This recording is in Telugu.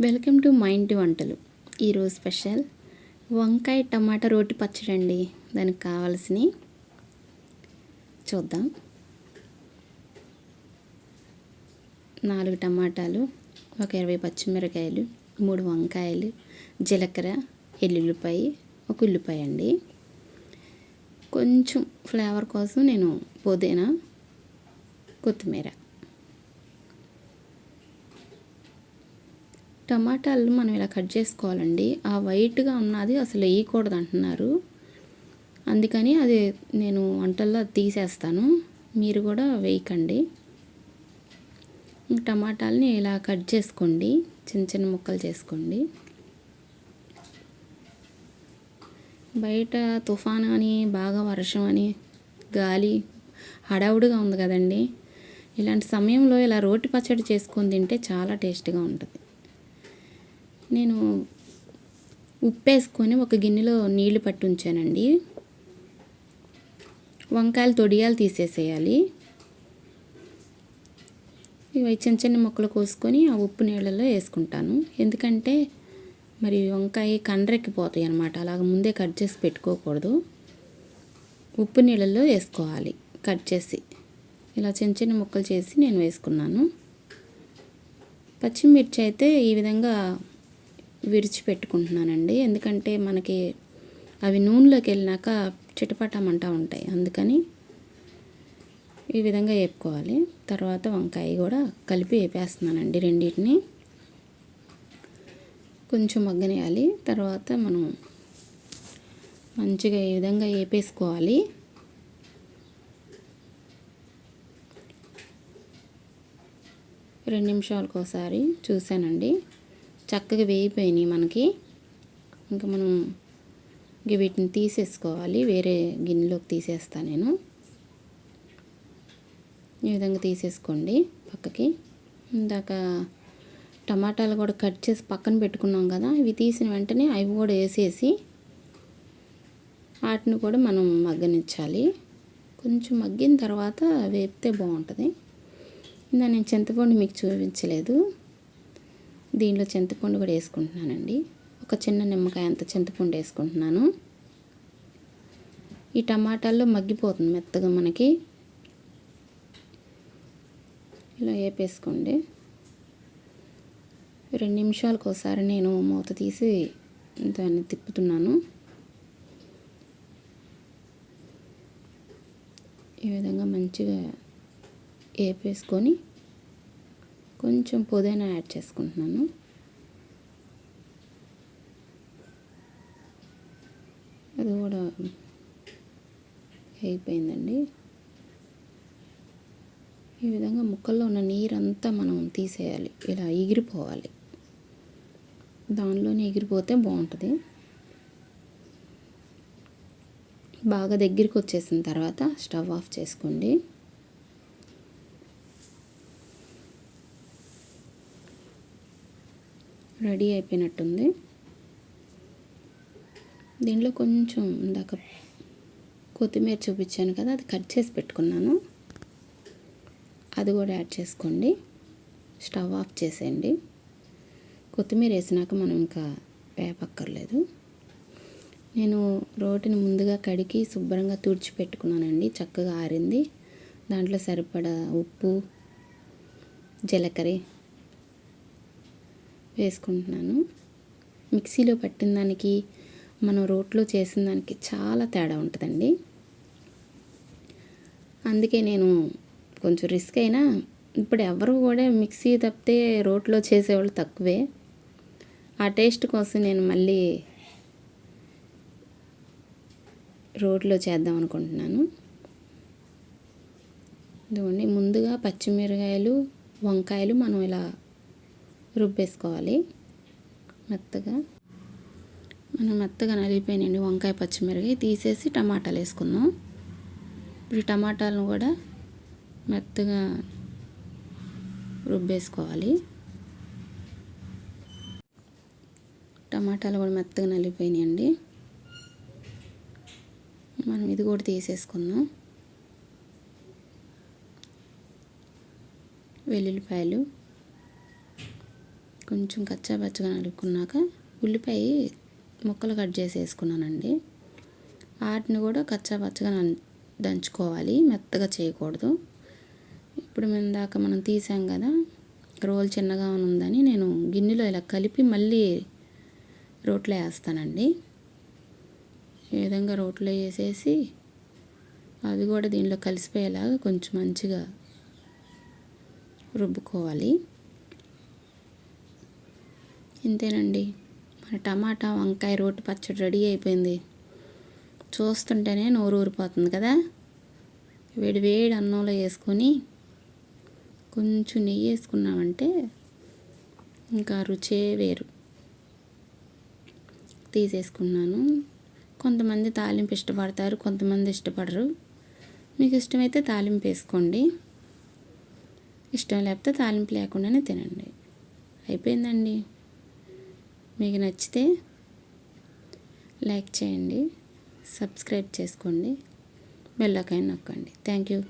వెల్కమ్ టు మా ఇంటి వంటలు. ఈరోజు స్పెషల్ వంకాయ టమాటా రోటి పచ్చడి అండి. దానికి కావాల్సినవి చూద్దాం. నాలుగు టమాటాలు ఒక ఇరవై పచ్చిమిరకాయలు మూడు వంకాయలు జీలకర్ర ఎల్లుల్లిపాయ ఒక ఉల్లిపాయ అండి. కొంచెం ఫ్లేవర్ కోసం నేను పుదీనా కొత్తిమీర టమాటాలు మనం ఇలా కట్ చేసుకోవాలండి. ఆ వైట్గా ఉన్నది అసలు వేయకూడదు అంటున్నారు. అందుకని అది నేను వంటల్లో తీసేస్తాను. మీరు కూడా వేయకండి. టమాటాలని ఇలా కట్ చేసుకోండి. చిన్న చిన్న ముక్కలు చేసుకోండి. బయట తుఫాన్ అని బాగా వర్షం అని గాలి హడావుడిగా ఉంది కదండి. ఇలాంటి సమయంలో ఇలా రోటి పచ్చడి చేసుకొని తింటే చాలా టేస్ట్గా ఉంటుంది. నేను ఉప్పు వేసుకొని ఒక గిన్నెలో నీళ్ళు పట్టుంచానండి. వంకాయలు తొడియాలు తీసేసేయాలి. ఇవి చిన్న చిన్న ముక్కలు కోసుకొని ఆ ఉప్పు నీళ్ళలో వేసుకుంటాను. ఎందుకంటే మరి వంకాయ కండ్రెక్కిపోతాయి అనమాట అలాగ ముందే కట్ చేసి పెట్టుకోకూడదు. ఉప్పు నీళ్ళల్లో వేసుకోవాలి కట్ చేసి. ఇలా చిన్న చిన్న ముక్కలు చేసి నేను వేసుకున్నాను. పచ్చిమిర్చి అయితే ఈ విధంగా విడిచిపెట్టుకుంటున్నానండి. ఎందుకంటే మనకి అవి నూనెలోకి వెళ్ళినాక చిటపటమంటా ఉంటాయి. అందుకని ఈ విధంగా వేపుకోవాలి. తర్వాత వంకాయ కూడా కలిపి వేపేస్తున్నానండి రెండింటిని. కొంచెం మగ్గనేయాలి. తర్వాత మనం మంచిగా ఈ విధంగా వేపేసుకోవాలి. రెండు నిమిషాలకు ఒకసారి చూశానండి. చక్కగా వేయిపోయినాయి మనకి. ఇంకా మనం ఇంక వీటిని తీసేసుకోవాలి. వేరే గిన్నెలోకి తీసేస్తాను నేను. ఈ విధంగా తీసేసుకోండి పక్కకి. ఇందాక టమాటాలు కూడా కట్ చేసి పక్కన పెట్టుకున్నాం కదా ఇవి తీసిన వెంటనే అవి కూడా వేసేసి వాటిని కూడా మనం మగ్గనిచ్చాలి. కొంచెం మగ్గిన తర్వాత వేపితే బాగుంటుంది. ఇందా నేను చింతపండు మీకు చూపించలేదు. దీనిలో చింతపండు కూడా వేసుకుంటున్నానండి. ఒక చిన్న నిమ్మకాయ అంత చింతపండు వేసుకుంటున్నాను. ఈ టమాటాల్లో మగ్గిపోతుంది మెత్తగా మనకి. ఇలా వేపేసుకోండి. రెండు నిమిషాలకు ఒకసారి నేను మూత తీసి దాన్ని తిప్పుతున్నాను. ఈ విధంగా మంచిగా వేపేసుకొని కొంచెం పుదీనా యాడ్ చేసుకుంటున్నాను. అది కూడా అయిపోయిందండి. ఈ విధంగా ముక్కల్లో ఉన్న నీరంతా మనం తీసేయాలి. ఇలా ఎగిరిపోవాలి. దానిలోనే ఎగిరిపోతే బాగుంటుంది. బాగా దగ్గరికి వచ్చేసిన తర్వాత స్టవ్ ఆఫ్ చేసుకోండి. రెడీ అయిపోయినట్టుంది. దీనిలో కొంచెం ఇందాక కొత్తిమీర చూపించాను కదా అది కట్ చేసి పెట్టుకున్నాను. అది కూడా యాడ్ చేసుకోండి. స్టవ్ ఆఫ్ చేసేయండి. కొత్తిమీర వేసినాక మనం ఇంకా వేపక్కర్లేదు నేను రోటిని ముందుగా కడిగి శుభ్రంగా తుడిచి పెట్టుకున్నానండి. చక్కగా ఆరింది. దాంట్లో సరిపడా ఉప్పు జీలకర్ర వేసుకుంటున్నాను. మిక్సీలో పట్టిన దానికి మనం రోట్లో చేసిన దానికి చాలా తేడా ఉంటుందండి. అందుకే నేను కొంచెం రిస్క్ అయినా ఇప్పుడు ఎవరు కూడా మిక్సీ తప్పితే రోట్లో చేసేవాళ్ళు తక్కువే. ఆ టేస్ట్ కోసం నేను మళ్ళీ రోట్లో చేద్దాం అనుకుంటున్నాను. ఇదిగోండి ముందుగా పచ్చిమిరకాయలు వంకాయలు మనం ఇలా రుబ్బేసుకోవాలి మెత్తగా. మనం మెత్తగా నలిగిపోయినండి వంకాయ పచ్చిమిరకాయ తీసేసి టమాటాలు వేసుకుందాం. ఇప్పుడు టమాటాలను కూడా మెత్తగా రుబ్బేసుకోవాలి. టమాటాలు కూడా మెత్తగా నలిగిపోయినాయండి. మనం ఇది కూడా తీసేసుకుందాం. వెల్లుల్లిపాయలు కొంచెం కచ్చా పచ్చగా నలుపుకున్నాక ఉల్లిపాయ ముక్కలు కట్ చేసి వేసుకున్నానండి. వాటిని కూడా కచ్చా పచ్చగా దంచుకోవాలి మెత్తగా చేయకూడదు. ఇప్పుడు మేము దాకా మనం తీసాం కదా రోల్ చిన్నగా ఉందని నేను గిన్నెలో ఇలా కలిపి మళ్ళీ రోట్లో వేస్తానండి. ఈ విధంగా రోట్లో వేసేసి అవి కూడా దీనిలో కలిసిపోయేలాగా కొంచెం మంచిగా రుబ్బుకోవాలి. ఇంతేనండి. మన టమాటా వంకాయ రోటి పచ్చడి రెడీ అయిపోయింది. చూస్తుంటేనే నోరు ఊరిపోతుంది కదా? వేడి వేడి అన్నంలో వేసుకొని కొంచెం నెయ్యి వేసుకున్నామంటే ఇంకా రుచే వేరు. తీసేసుకున్నాను. కొంతమంది తాలింపు ఇష్టపడతారు కొంతమంది ఇష్టపడరు. మీకు ఇష్టమైతే తాలింపు వేసుకోండి. ఇష్టం లేకపోతే తాలింపు లేకుండానే తినండి. అయిపోయిందండి. మీకు నచ్చితే లైక్ చేయండి సబ్స్క్రైబ్ చేసుకోండి బెల్ నొక్కండి. Thank you.